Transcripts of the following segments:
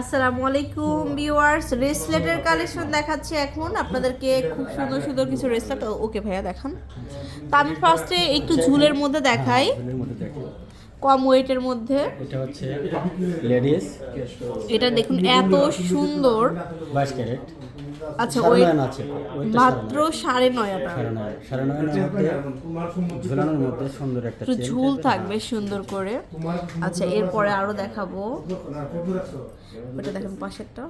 আসসালামু আলাইকুম viewers. রেসলেটের collection দেখাচ্ছি এখন। আপনাদেরকে খুব সুন্দর সুন্দর কিছু রেসলেট ওকে ভাইয়া দেখান। তো আমি ফার্স্টে একটু ঝুলের মধ্যে দেখাই। কম ওয়েটের মধ্যে। এটা হচ্ছে লেডিস। এটা দেখুন এত সুন্দর। বাইশ ক্যারেট। আচ্ছা আছে। মাত্র সাড়ে নয় সাড়ে নয় সাড়ে নয় মধ্যে ঝুলানোর মধ্যে সুন্দর একটা একটু ঝুল থাকবে সুন্দর করে। আচ্ছা এরপরে আরও দেখাবো। ওটা দেখেন পাশেরটা।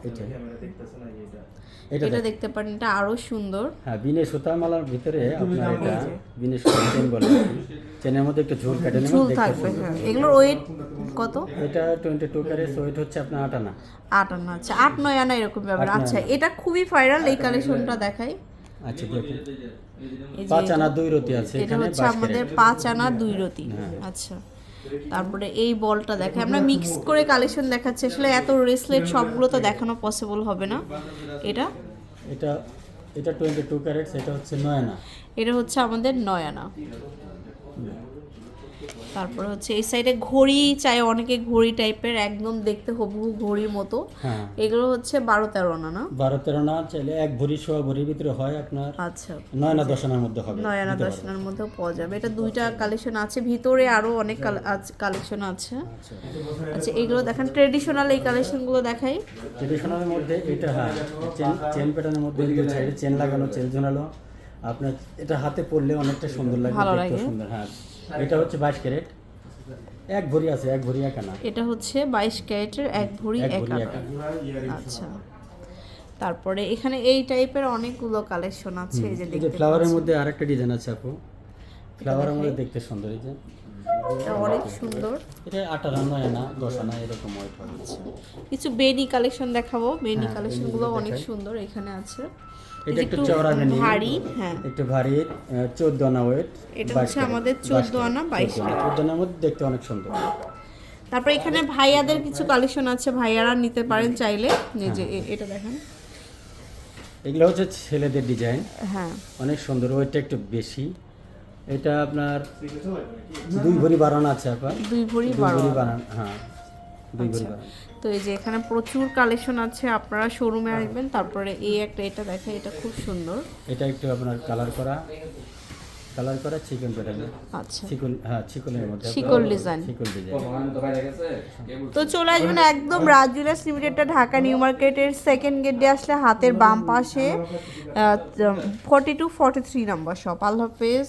এটা দেখতে পারেন এটা আরও সুন্দর। হ্যাঁ বিনে সুতা মালার ভিতরে আপনার এটা বিনে সুতা চেন বলে। চেনের মধ্যে একটু ঝুল কাটে ঝুল থাকবে হ্যাঁ। এগুলোর ওয়েট কত? এটা টোয়েন্টি টু ক্যারেট ওয়েট হচ্ছে আপনার আট আনা আট আনা আচ্ছা আট নয় আনা এরকম ব্যাপার। আচ্ছা এটা খুবই ভাইরাল এই কালেকশনটা দেখাই। আচ্ছা দেখুন পাঁচ আনা দুই রতি আছে এটা হচ্ছে আমাদের পাঁচ আনা দুই রতি। হ্যাঁ। আচ্ছা। তারপরে এই বলটা দেখায়। আমরা মিক্স করে কালেকশন দেখাচ্ছি। আসলে এত রেসলেট সবগুলো তো দেখানো পসিবল হবে না। এটা? এটা এটা টোয়েন্টি টু ক্যারেট এটা হচ্ছে নয়না। এটা হচ্ছে আমাদের নয় আনা তারপরে হচ্ছে এই সাইডে ঘড়ি চাই অনেকে ঘড়ি টাইপের একদম দেখতে হুবহু ঘড়ির মতো। হ্যাঁ। এগুলো হচ্ছে বারো তেরো আনা না? বারো তেরো না চাইলে এক ভরি সোয়া ভরির ভিতরে হয় আপনার আচ্ছা। নয় না দশ আনার মধ্যে হবে। নয় আনা দিতে দশ আনার মধ্যেও পাওয়া যাবে। এটা দুইটা কালেকশন আছে ভিতরে আরও অনেক কালেকশন আছে। আচ্ছা। আচ্ছা এগুলো দেখেন ট্রেডিশনাল এই কালেকশনগুলো দেখাই। ট্রেডিশনালের মধ্যে এটা হ্যাঁ চেন প্যাটার্নের মধ্যে চেন লাগানো চেন ঝোলানো। আপনার এটা হাতে পরলে অনেকটা সুন্দর লাগে ভালো লাগে। সুন্দর হ্যাঁ। এটা হচ্ছে বাইশ ক্যারেট। এক ভরি আছে এক ভরি এক আনা এটা হচ্ছে বাইশ ক্যারেটের এক ভরি এক আনা আচ্ছা। তারপরে এখানে এই টাইপের অনেকগুলো কালেকশন আছে এই যে এই যে ফ্লাওয়ারের মধ্যে আরেকটা ডিজাইন আছে আপু। ফ্লাওয়ারের মধ্যে দেখতে সুন্দর এই যে। অনেক সুন্দর। এটা আঠারো নয় আনা দশ আনা এরকম ওয়েট হবে কিছু বেনি কালেকশন দেখাবো। বেনি হ্যাঁ, কালেকশনগুলো বেনি অনেক সুন্দর এখানে আছে। এটা একটু চওড়া বেনি ভারী হ্যাঁ। একটু ভারী চোদ্দ আনা ওয়েট এটা হচ্ছে আমাদের 14 আনা, 22 চোদ্দ আনার মধ্যে দেখতে অনেক সুন্দর। তারপর এখানে ভাইয়াদের কিছু কালেকশন আছে। ভাইয়ারা নিতে পারেন চাইলে। এই যে এটা দেখেন। এগুলো হচ্ছে ছেলেদের ডিজাইন হ্যাঁ। অনেক সুন্দর ওইটা একটু বেশি। এটা আপনার দুই ভরি বারণ আছে আপনার দুই ভরি বারণ হ্যাঁ দুই ভরি আচ্ছা। তো এই যে এখানে প্রচুর কালেকশন আছে আপনারা শোরুমে আসবেন তারপরে এই একটা এটা দেখেন এটা খুব সুন্দর। এটা একটু আপনার কালার করা। কালার করা চিকন প্যাটার্নের আচ্ছা। চিকন হ্যাঁ চিকনের মধ্যে। চিকন ডিজাইন। চিকন ডিজাইন। তো চলে আসবেন একদম রাজুলাস লিমিটেডটা ঢাকা নিউ মার্কেটের সেকেন্ড গেট দিয়ে আসলে হাতের বাম পাশে forty two forty three number shop আল্লাহ হাফেজ।